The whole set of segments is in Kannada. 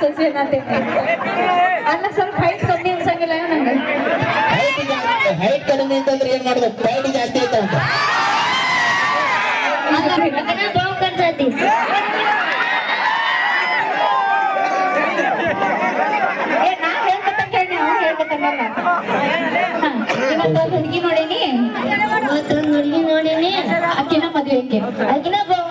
ಜಾಸ್ತಿ ಅನ್ನತ್ತೈತಿ ಅಲ್ಲ ಸ್ವಲ್ಪ ಹೈಟ್ ಕಮ್ಮಿ ಅನ್ಸಂಗಿಲ್ಲ ನಂಗೆ ಹೈಟ್ ಹೈಟ್ ಕಡಿಮೆ ಅಂತಂದ್ರೆ ಏನ್ ಮಾಡ್ಬೇಕು ಪೈಟ್ ಜಾಸ್ತಿ ಐತವಂತ ಅದನ್ನ ಬಾವು ಕನ್ಸತಿ ಏ ನಾ ಹೇಳ್ಬೇಕಂತ ಹೇಳಿ ಅವ್ನು ಹೇಳ್ಬೇಕನ್ನಲ್ಲ ಇವತ್ತೊಂದು ಹುಡುಗಿ ನೋಡೇನಿ ಇವತ್ತೊಂದು ಹುಡುಗಿ ನೋಡಿನಿ ಅಕ್ಕಿನ ಮದ್ವೆ ಆಕೆ ಅದನ್ನ ಬಾವು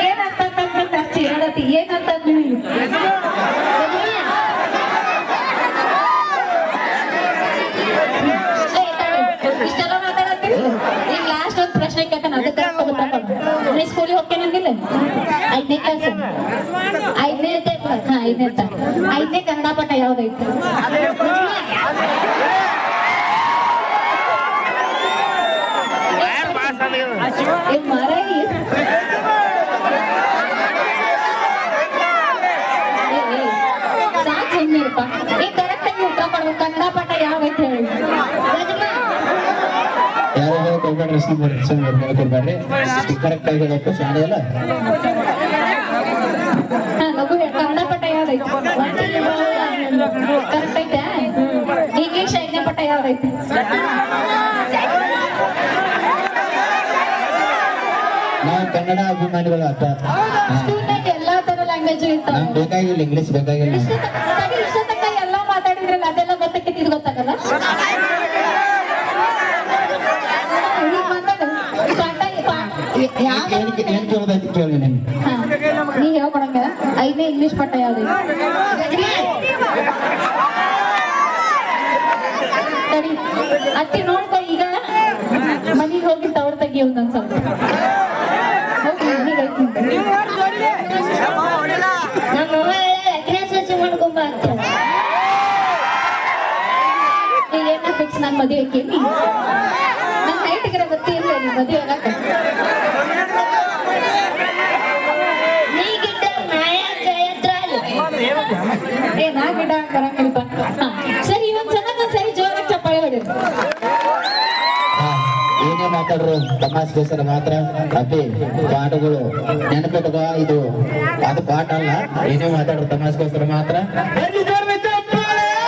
ಏನಂತ ಹೇಳತಿ ಏನಂತ ಇಷ್ಟೆಲ್ಲ ಮಾತಾಡತ್ತೀರಿ? ಈಗ ಲಾಸ್ಟ್ ಒಂದು ಪ್ರಶ್ನೆ ಕೇಳ್ತಾನೆ, ಅದಕ್ಕೆ ನೀ ಸ್ಕೂಲಿಗೆ ಹೋಗ್ತೇನಂದಿಲ್ಲ ಐದನೇ ಕ್ಲಾಸ್ ಐದನೇ ಐದನೇ ಐದನೇ ಪಾಠ ಯಾವ್ದೈತೆ ಏ ಮಾರಾಯಿ ಸಾಕು ಸುಮ್ಮನಿರಪ್ಪ ಈ ಕರೆಕ್ಟ್ ಆಗಿ ಉತ್ತರ ಕೊಡ್ಬೇಕು ಕನ್ನಡ ಪಾಠ ಯಾವ್ದೈತೆ ಹೇಳಿ? ಯಾರು ಸುಮ್ಮನೆ ಕರೆಕ್ಟ್ ಆಗಿ ಅಲ್ಲ ಕನ್ನಡ ಪಾಠ ಯಾವ್ದೈತೆ? ಕರೆಕ್ಟ್ ಐತೆ ಇಂಗ್ಲಿಷ್ ಐದನೇ ಪಾಠ ಯಾವ್ದೈತೆ? ನಾವು ಕನ್ನಡ ಅಭಿಮಾನಿಗಳು ಸ್ಕೂಲ್ನಾಗ ಎಲ್ಲಾ ತರ ಲ್ಯಾಂಗ್ವೇಜ್ ಇರ್ತಾವ. ಬೇಕಾಗಿಲ್ಲ ಇಂಗ್ಲಿಷ್ ಬೇಕಾಗಿಲ್ಲ. ನಿಮ್ಗೆ. ಹಾ, ನೀ ಹೇಳ್ಕೊಡಂಗ ಐದನೇ ಇಂಗ್ಲಿಷ್ ಪಾಠ ಯಾವ್ದು? ಸರಿ. ಅತ್ತಿ ನೋಡ್ತಾ ಈಗ. ಮನೆಗೆ ಹೋಗಿ ತವ್ರ ತೆಗಿಯೋದು ಒಂದೊಂದ್ ನಾನು ಮದುವೆ ಕೇಳಿ. ನನ್ನ ಹೈಟ್ಗಿರ ಗೊತ್ತೇ ಇಲ್ಲ ನೀ ಮದುವೆ ಆಗಕ್ಕ ಏ ನಾ ಗಿಡ ಬರಂಗಿಲ್ಪ ಸರಿ, ಇವನ್ ಚೆನ್ನಾಗ ಸರಿ, ಜೋರಾಗಿ ಚಪ್ಪಾಳೆ ಹೊಡಿ ಏನೇ ಮಾತಾಡ್ರು ತಮಾಷೆಗೋಸ್ಕರ ಮಾತ್ರ. ಅದೇ ಪಾಠಗಳು ನೆನಪಿಟ್ಟದ ಇದು, ಅದು ಪಾಠ ಅಲ್ಲ, ಏನೇ ಮಾತಾಡ್ರು ತಮಾಷೆಗೋಸ್ಕರ ಮಾತ್ರ.